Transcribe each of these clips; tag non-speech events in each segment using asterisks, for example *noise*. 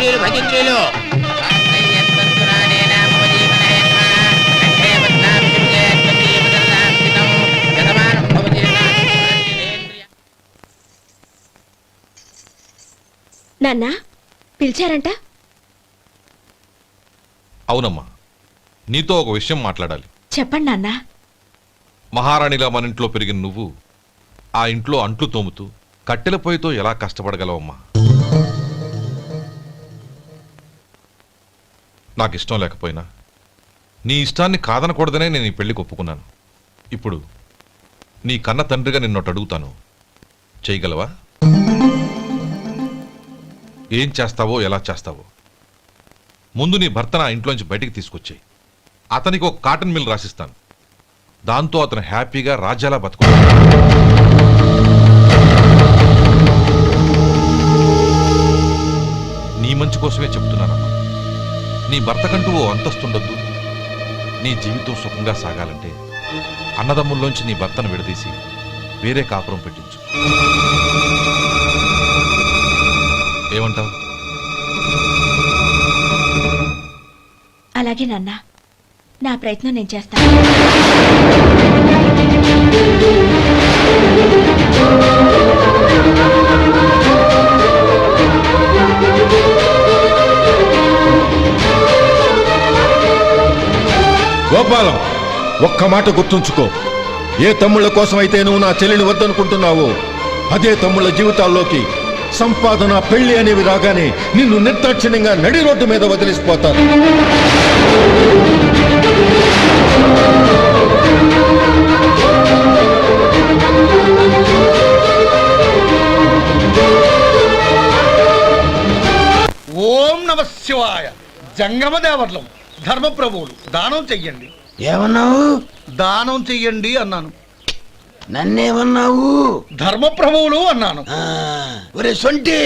భజంత్రీలు భజంత్రీలు. నాన్న పిలిచారంట? అవునమ్మా నీతో ఒక విషయం మాట్లాడాలి. చెప్పండి నాన్న. మహారాణిలా మన ఇంట్లో పెరిగిన నువ్వు ఆ ఇంట్లో అంట్లు తోముతూ కట్టెల పొయ్యితో ఎలా కష్టపడగలవమ్మా? నాకు ఇష్టం లేకపోయినా. నీ ఇష్టాన్ని కాదనకూడదనే నేను ఈ పెళ్ళికి ఒప్పుకున్నాను. ఇప్పుడు నీ కన్న తండ్రిగా నిన్నొట్టు అడుగుతాను చేయగలవా? ఏం చేస్తావో ఎలా చేస్తావో. ముందు నీ భర్త నా ఇంట్లోంచి బయటికి తీసుకొచ్చాయి. అతనికి ఒక కాటన్ మిల్ రాసిస్తాను. దాంతో అతను హ్యాపీగా రాజ్యాలా బతుకు నీ మంచి కోసమే చెప్తున్నాను నీ భర్తకంటూ ఓ అంతస్తుండొద్దు. నీ జీవితం సుఖంగా సాగాలంటే అన్నదమ్ముల్లోంచి నీ భర్తను విడదీసి వేరే కాపురం పెట్టించు. ఏమంటావు? అలాగే నాన్న. నా ప్రయత్నం నేను చేస్తాను గోపాలం ఒక్క మాట గుర్తుంచుకో. ఏ తమ్ముళ్ళ కోసం నువ్వు నా చెల్లిని వద్దనుకుంటున్నావో అదే తమ్ముళ్ళ జీవితాల్లోకి సంపాదన పెళ్ళి అనేవి రాగానే నిన్ను నిర్దాక్షిణ్యంగా నడి రోడ్డు మీద వదిలిసిపోతారు ఓం నమ శివాయ. జంగమ దేవర్లం ధర్మప్రభువులు దానం చెయ్యండి. ఏమన్నావు? దానం చెయ్యండి అన్నాను. నన్నేమన్నావు? ధర్మప్రభువులు అన్నాను. ఒరే సొంటి!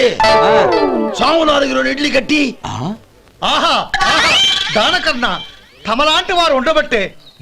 సాము నాలుగు రెండు ఇడ్లీ కట్టి. ఆహా ఆహా దానకన్నా తమలాంటి వారు ఉండబట్టే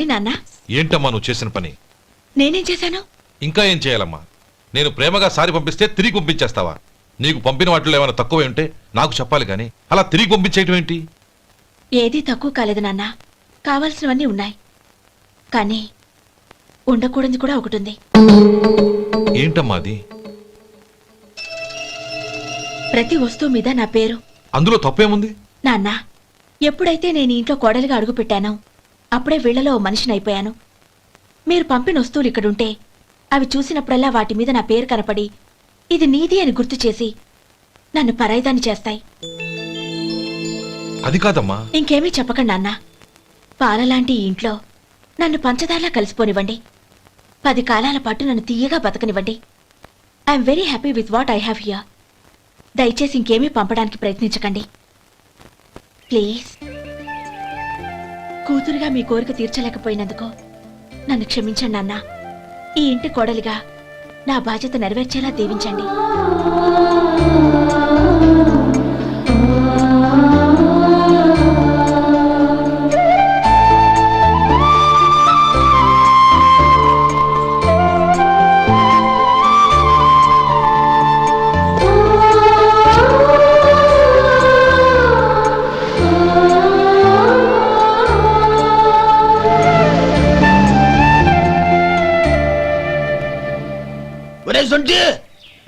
రండి నాన్న. ఏంటమ్మా నువ్వు చేసిన పని? నేనేం చేశాను? ఇంకా ఏం చేయాలమ్మా? నేను ప్రేమగా సారి పంపిస్తే తిరిగి పంపించేస్తావా? నీకు పంపిన వాటిలో ఏమైనా తక్కువ ఉంటే నాకు చెప్పాలి కానీ అలా తిరిగి పంపించేయటం ఏంటి? ఏదీ తక్కువ కాలేదు నాన్న. కావాల్సినవన్నీ ఉన్నాయి. కానీ ఉండకూడదు కూడా ఒకటి ఉంది. ఏంటమ్మా అది? ప్రతి వస్తువు మీద నా పేరు. అందులో తప్పేముంది? నాన్న ఎప్పుడైతే నేను ఇంట్లో కోడలిగా అడుగుపెట్టానో అప్పుడే వీళ్ళలో మనిషిని అయిపోయాను. మీరు పంపిన వస్తువులు ఇక్కడుంటే అవి చూసినప్పుడల్లా వాటి మీద నా పేరు కనపడి ఇది నీది అని గుర్తు చేసి నన్ను పరాయిదాన్ని చేస్తాయి. అది కాదమ్మా. ఇంకేమీ చెప్పకండి నాన్న పాలలాంటి ఈ ఇంట్లో నన్ను పంచదారలా కలిసిపోనివ్వండి. పది కాలాల పాటు నన్ను తీయగా బతకనివ్వండి. I'm very happy with what I have here. దయచేసి ఇంకేమీ పంపడానికి ప్రయత్నించకండి. ప్లీజ్. కూతురుగా మీ కోరిక తీర్చలేకపోయినందుకు నన్ను క్షమించండి నాన్న ఈ ఇంటి కోడలిగా నా బాధ్యత నెరవేర్చేలా దీవించండి.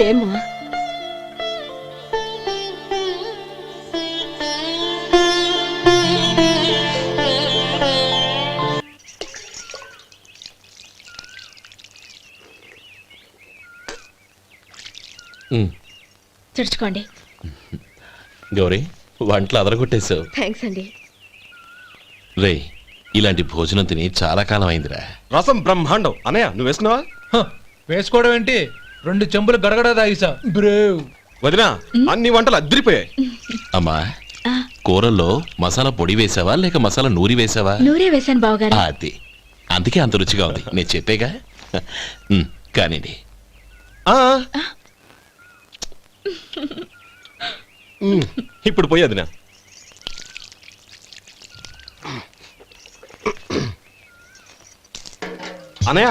లేమ్మా ఉమ్, తుడుచుకోండి. గౌరీ వంటలు అదరగొట్టేశావు. థ్యాంక్స్ అండి. రే ఇలాంటి భోజనం తిని చాలా కాలం అయిందిరా. రసం బ్రహ్మాండం. అనయ్య నువ్వు వేసుకున్నావా? హ, వేసుకోవడం ఏంటి? రెండు చెంబులు గడగడ తాగిసా. బ్రేవ్. వదినా అన్ని వంటలు అద్దరిపోయాయి. అమ్మా. కూరల్లో మసాలా పొడి వేసావా లేక మసాలా నూరి వేసావా? నూరే వేశాను బావగారు. అది. అందుకే అంత రుచిగా ఉంది. నేను చెప్పేగా? ఉమ్, కానివ్వండి ఆ. ఉమ్, ఇప్పుడు పోయి వదినా. అనయ్య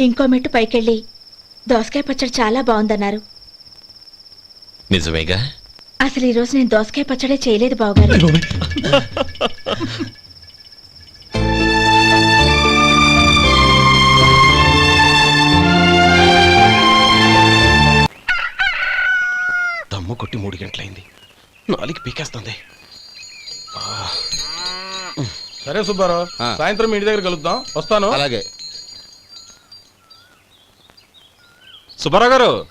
ఇంకో మెట్టు పైకెళ్ళి. దోసకాయ పచ్చడి చాలా బాగుందన్నారు. నిజమేగా? అసలు ఈరోజు నేను దోసకాయ పచ్చడే చేయలేదు బావగారు. దమ్ము కొట్టి మూడు గంటలైంది. నాలుగు పీకేస్తుంది. సరే సుబ్బారావు సాయంత్రం మీ ఇంటి దగ్గర కలుద్దాం. వస్తాను. అలాగే. సుబ్బారావు గారు.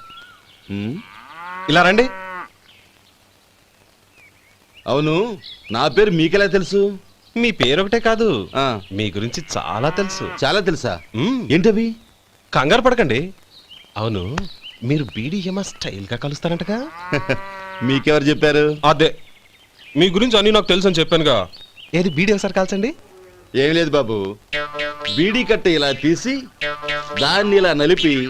ఇలా రండి. అవును నా పేరు మీకెలా తెలుసు? మీ పేరు ఒకటే కాదు. ఆ, మీ గురించి చాలా తెలుసు. చాలా తెలుసా? మ్మ్. ఏంటవి? కంగారు పడకండి. అవును మీరు బీడీఎంఆ స్టైల్గా కలుస్తారంటగా? *laughs* మీకెవరు చెప్పారు? అదే మీ గురించి అన్ని నాకు తెలుసు అని చెప్పానుగా. ఏది బీడీ ఒకసారి కాల్చండి. ఏం లేదు బాబు. బీడీ కట్ట ఇలా తీసి దాన్ని ఇలా నలిపి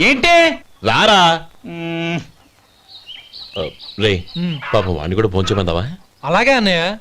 ఏంటి? రారా. రే. పాపం వాణ్ణి కూడా పోంచమందావా అలాగే అన్నయ్య.